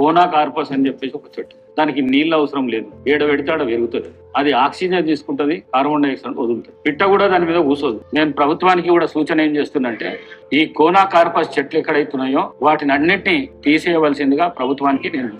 Kona corpus అని చెప్పేసి ఒక చెట్టు. దానికి నీళ్ళు అవసరం లేదు. ఏడ పెడితే ఆడ పెరుగుతుంది. అది ఆక్సిజన్ తీసుకుంటది కార్బన్ డైఆక్సైడ్ వదులుతుంది. పిట్ట కూడా దాని మీద కూసోదు నేను ప్రభుత్వానికి కూడా సూచన ఏం చేస్తుందంటే ఈ కోనా కార్పస్ చెట్లు ఎక్కడైతున్నాయో వాటిని అన్నిటినీ తీసేయవలసిందిగా ప్రభుత్వానికి నేను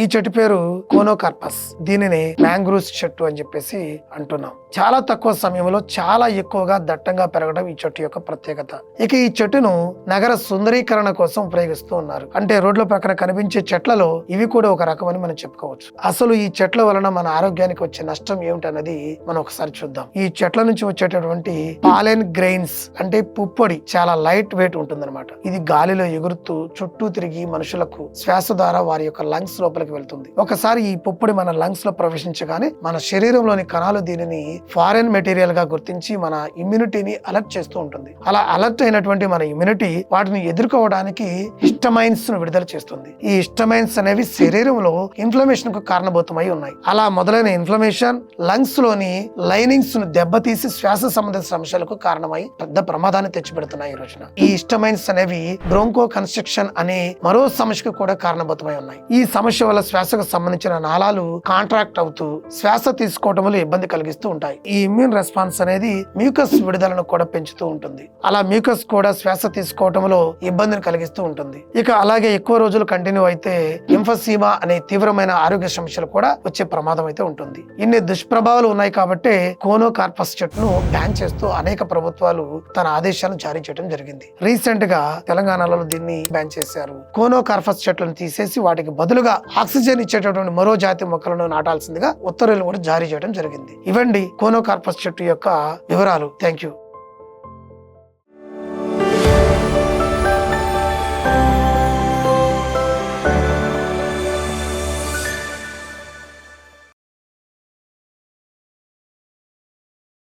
ఈ చెట్టు పేరు కోనోకార్పస్. దీనిని మ్యాంగ్రూవ్స్ చెట్టు అని చెప్పేసి అంటున్నాం. చాలా తక్కువ సమయంలో చాలా ఎక్కువగా దట్టంగా పెరగడం ఈ చెట్టు యొక్క ప్రత్యేకత. ఇక ఈ చెట్టును నగర సుందరీకరణ కోసం ఉపయోగిస్తూ ఉన్నారు. అంటే రోడ్ల పక్కన కనిపించే చెట్లలో ఇవి కూడా ఒక రకమని మనం చెప్పుకోవచ్చు. అసలు ఈ చెట్ల వలన మన ఆరోగ్యానికి వచ్చే నష్టం ఏమిటన్నది మనం ఒకసారి చూద్దాం. ఈ చెట్ల నుంచి వచ్చేటటువంటి పాలెన్ గ్రెయిన్స్ అంటే పుప్పొడి చాలా లైట్ వెయిట్ ఉంటుందన్నమాట. ఇది గాలిలో ఎగురుతూ చుట్టూ తిరిగి మనుషులకు శ్వాస ద్వారా వారి యొక్క లంగ్స్ లోపలికి వెళ్తుంది. ఒకసారి ఈ పుప్పొడి మన లంగ్స్లో ప్రవేశించగానే మన శరీరంలోని కణాలు దీనిని ఫారెన్ మెటీరియల్గా గుర్తించి మన ఇమ్యూనిటీని అలర్ట్ చేస్తూ ఉంటుంది. అలా అలర్ట్ అయినటువంటి మన ఇమ్యూనిటీ వాటిని ఎదుర్కోవడానికి హిస్టమైన్స్ను విడుదల చేస్తుంది. ఈ హిస్టమైన్స్ అనేవి శరీరంలో ఇన్ఫ్లమేషన్కు కారణభూతమై ఉన్నాయి. అలా మొదలైన ఇన్ఫ్లమేషన్ లంగ్స్లోని లైనింగ్స్ను దెబ్బతీసి శ్వాస సంబంధిత సమస్యలకు కారణమై పెద్ద ప్రమాదాన్ని తెచ్చిపెడుతున్నాయి ఈ రోజున. ఈ హిస్టమైన్స్ అనేవి బ్రోంకో కన్స్ట్రక్షన్ అనే మరో సమస్యకు కూడా కారణభూతమై ఉన్నాయి. ఈ సమస్య వల్ల శ్వాసకు సంబంధించిన నాళాలు కాంట్రాక్ట్ అవుతూ శ్వాస తీసుకోవడంలో ఇబ్బంది కలిగిస్తూ ఉంటాయి. ఈ ఇమ్యూన్ రెస్పాన్స్ అనేది మ్యూకస్ విడుదలను కూడా పెంచుతూ ఉంటుంది. అలా మ్యూకస్ కూడా శ్వాస తీసుకోవడంలో ఇబ్బందిని కలిగిస్తూ ఉంటుంది. ఇక అలాగే ఎక్కువ రోజులు కంటిన్యూ అయితే ఇంఫసీమా అనే తీవ్రమైన ఆరోగ్య సమస్యలు కూడా వచ్చే ప్రమాదం అయితే ఉంటుంది. ఇన్ని దుష్ప్రభావాలు ఉన్నాయి కాబట్టి కోనో కార్పస్ చెట్టును బ్యాన్ చేస్తూ అనేక ప్రభుత్వాలు తన ఆదేశాలను జారీ చేయడం జరిగింది. రీసెంట్గా తెలంగాణలో దీన్ని బ్యాన్ చేశారు. కోనో కార్పస్ చెట్లను తీసేసి వాటికి బదులుగా ఆక్సిజన్ ఇచ్చేటటువంటి మరో జాతి మొక్కలను నాటాల్సిందిగా ఉత్తర్వులు కూడా జారీ చేయడం జరిగింది. ఇవండి కోనో కార్పస్ చెట్టు యొక్క వివరాలు. Thank you